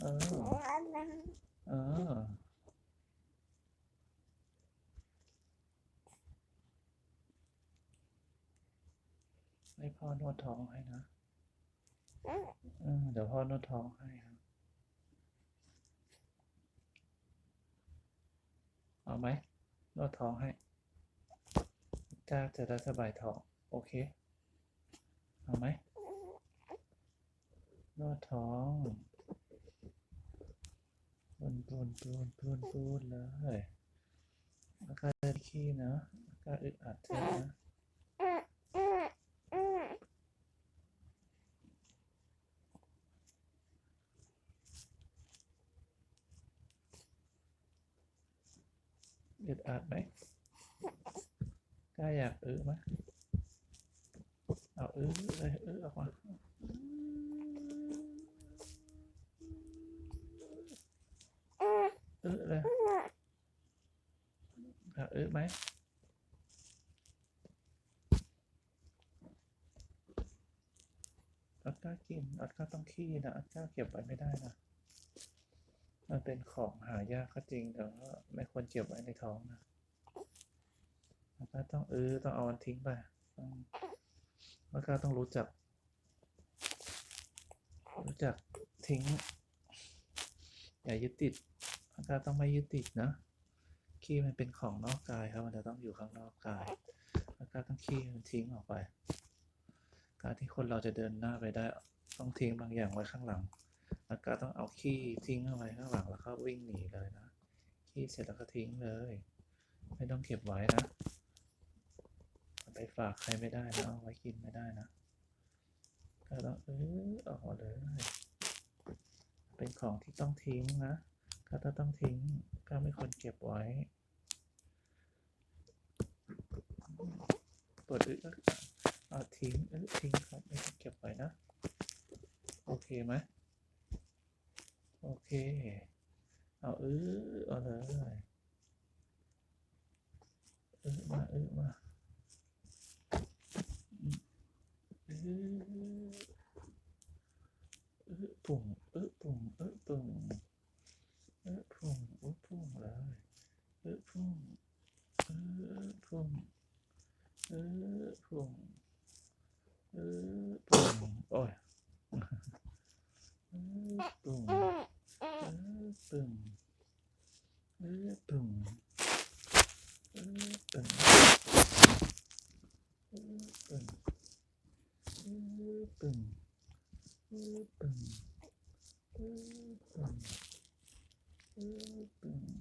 เออ เออ ให้พ่อนวดท้องให้นะเออเดี๋ยวพ่อนวดท้องให้ครับเอาไหมนวดท้องให้จ้าจะได้สบายท้อง โอเค เอาไหมนวดท้อง ปูนปูนปูนเลยแล้วก็เดินขี้นะแล้วก็อึดอัดนะอึดอัดไหมกล้าอยากอื้อไหมเอาอื้อเลยอื้อออกมา อื้อเลยอาอื้อไหมออดก้ากินออดก้าต้องขี้นะออดก้าเก็บไว้ไม่ได้นะมันเป็นของหายากก็จริงแต่ว่าไม่ควรเก็บไว้ในท้องนะแล้วก็ต้องเออต้องเอามันทิ้งไปต้องแล้วก็ต้องรู้จัก รู้จักทิ้ง อย่ายึดติด แล้วก็ต้องไม่ยึดติดนะขี้มันเป็นของนอกกายครับมันจะต้องอยู่ข้างนอกกาย แล้วก็ต้องขี้มันทิ้งออกไป การที่คนเราจะเดินหน้าไปได้ต้องทิ้งบางอย่างไว้ข้างหลัง แล้วก็ต้องเอาขี้ทิ้งเอาไว้ข้างหลังแล้วก็วิ่งหนีเลยนะขี้เสร็จแล้วก็ทิ้งเลย ไม่ต้องเก็บไว้นะไปฝากใครไม่ได้นะเอาไว้กินไม่ได้นะก็ต้องเออออกเลย เป็นของที่ต้องทิ้งนะ ถ้าต้องทิ้งก็ไม่ควรเก็บไว้เปิดอึก็เอาทิ้งเออทิ้งครับไม่ต้องเก็บไว้นะ โอเคไหมโอเค เอาเออเอาเลยเออมาเออมาอืมเออปุ่งเออปุ่งเออ Ừ, ôi. Ừ, tùng. tùng. Tùng. Tùng. Từng từng từng từng từng từng